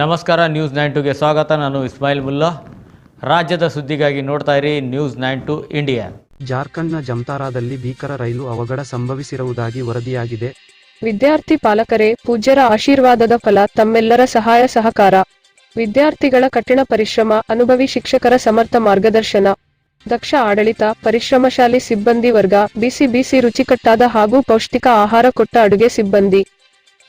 ನಮಸ್ಕಾರ news nine ಟುಗೆ ಸ್ವಾಗತ. ನಾನು ಇಸ್ಮಾಯಿಲ್ ಮುಲ್ಲಾ. ರಾಜ್ಯದ ಸುದ್ದಿಗಾಗಿ ನೋಡ್ತಾ ಇರಿ ನ್ಯೂಸ್ ನೈನ್ ಟು ಇಂಡಿಯಾ ಜಾರ್ಖಂಡ್ನ ಜಮ್ತಾರಾದಲ್ಲಿ ಭೀಕರ ರೈಲು ಅವಘಡ ಸಂಭವಿಸಿರುವುದಾಗಿ ವರದಿಯಾಗಿದೆ. ವಿದ್ಯಾರ್ಥಿ ಪಾಲಕರೇ ಪೂಜ್ಯರ ಆಶೀರ್ವಾದದ ಫಲ ತಮ್ಮೆಲ್ಲರ ಸಹಾಯ ಸಹಕಾರ. ವಿದ್ಯಾರ್ಥಿಗಳ ಕಠಿಣ ಪರಿಶ್ರಮ ಅನುಭವಿ ಶಿಕ್ಷಕರ ಸಮರ್ಥ ಮಾರ್ಗದರ್ಶನ. ದಕ್ಷ ಆಡಳಿತ ಪರಿಶ್ರಮಶಾಲಿ ಸಿಬ್ಬಂದಿ ವರ್ಗ ಬಿಸಿ ಬಿಸಿ ರುಚಿಕಟ್ಟಾದ ಹಾಗೂ ಪೌಷ್ಟಿಕ ಆಹಾರ ಕೊಟ್ಟ ಅಡುಗೆ ಸಿಬ್ಬಂದಿ.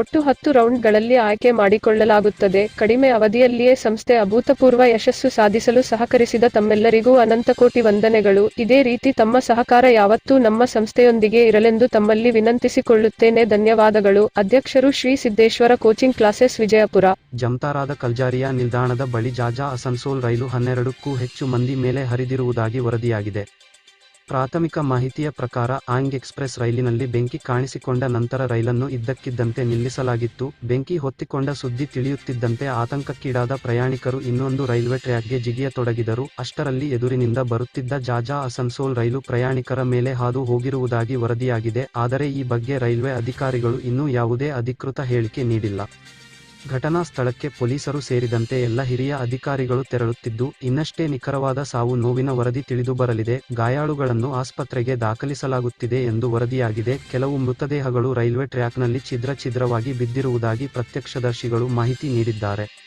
ಒಟ್ಟು ಹತ್ತು ರೌಂಡ್ಗಳಲ್ಲಿ ಆಯ್ಕೆ ಮಾಡಿಕೊಳ್ಳಲಾಗುತ್ತದೆ. ಕಡಿಮೆ ಅವಧಿಯಲ್ಲಿಯೇ ಸಂಸ್ಥೆ ಅಭೂತಪೂರ್ವ ಯಶಸ್ಸು ಸಾಧಿಸಲು ಸಹಕರಿಸಿದ ತಮ್ಮೆಲ್ಲರಿಗೂ ಅನಂತಕೋಟಿ ವಂದನೆಗಳು. ಇದೇ ರೀತಿ ತಮ್ಮ ಸಹಕಾರ ಯಾವತ್ತೂ ನಮ್ಮ ಸಂಸ್ಥೆಯೊಂದಿಗೆ ಇರಲೆಂದು ತಮ್ಮಲ್ಲಿ ವಿನಂತಿಸಿಕೊಳ್ಳುತ್ತೇನೆ. ಧನ್ಯವಾದಗಳು. ಅಧ್ಯಕ್ಷರು ಶ್ರೀ ಸಿದ್ದೇಶ್ವರ ಕೋಚಿಂಗ್ ಕ್ಲಾಸೆಸ್ ವಿಜಯಪುರ. ಜಮ್ತಾರಾದ ಕಲ್ಜಾರಿಯಾ ನಿಲ್ದಾಣದ ಬಳಿ ಜಾಜಾ ಅಸನ್ಸೋಲ್ ರೈಲು ಹನ್ನೆರಡಕ್ಕೂ ಹೆಚ್ಚು ಮಂದಿ ಮೇಲೆ ಹರಿದಿರುವುದಾಗಿ ವರದಿಯಾಗಿದೆ. ಪ್ರಾಥಮಿಕ ಮಾಹಿತಿಯ ಪ್ರಕಾರ ಆಂಗ್ ಎಕ್ಸ್ಪ್ರೆಸ್ ರೈಲಿನಲ್ಲಿ ಬೆಂಕಿ ಕಾಣಿಸಿಕೊಂಡ ನಂತರ ರೈಲನ್ನು ಇದ್ದಕ್ಕಿದ್ದಂತೆ ನಿಲ್ಲಿಸಲಾಗಿತ್ತು. ಬೆಂಕಿ ಹೊತ್ತಿಕೊಂಡ ಸುದ್ದಿ ತಿಳಿಯುತ್ತಿದ್ದಂತೆ ಆತಂಕಕ್ಕೀಡಾದ ಪ್ರಯಾಣಿಕರು ಇನ್ನೊಂದು ರೈಲ್ವೆ ಟ್ರ್ಯಾಕ್ಗೆ ಜಿಗಿಯತೊಡಗಿದರು ಅಷ್ಟರಲ್ಲಿ ಎದುರಿನಿಂದ ಬರುತ್ತಿದ್ದ ಜಾಜಾ ಅಸನ್ಸೋಲ್ ರೈಲು ಪ್ರಯಾಣಿಕರ ಮೇಲೆ ಹಾದು ಹೋಗಿರುವುದಾಗಿ ವರದಿಯಾಗಿದೆ. ಆದರೆ ಈ ಬಗ್ಗೆ ರೈಲ್ವೆ ಅಧಿಕಾರಿಗಳು ಇನ್ನೂ ಯಾವುದೇ ಅಧಿಕೃತ ಹೇಳಿಕೆ ನೀಡಿಲ್ಲ. ಘಟನಾ ಸ್ಥಳಕ್ಕೆ ಪೊಲೀಸರು ಸೇರಿದಂತೆ ಎಲ್ಲ ಹಿರಿಯ ಅಧಿಕಾರಿಗಳು ತೆರಳುತ್ತಿದ್ದು, ಇನ್ನಷ್ಟೇ ನಿಖರವಾದ ಸಾವು ನೋವಿನ ವರದಿ ತಿಳಿದುಬರಲಿದೆ ಗಾಯಾಳುಗಳನ್ನು ಆಸ್ಪತ್ರೆಗೆ ದಾಖಲಿಸಲಾಗುತ್ತಿದೆ ಎಂದು ವರದಿಯಾಗಿದೆ. ಕೆಲವು ಮೃತದೇಹಗಳು ರೈಲ್ವೆ ಟ್ರ್ಯಾಕ್ನಲ್ಲಿ ಛಿದ್ರ ಛಿದ್ರವಾಗಿ ಬಿದ್ದಿರುವುದಾಗಿ ಪ್ರತ್ಯಕ್ಷದರ್ಶಿಗಳು ಮಾಹಿತಿ ನೀಡಿದ್ದಾರೆ.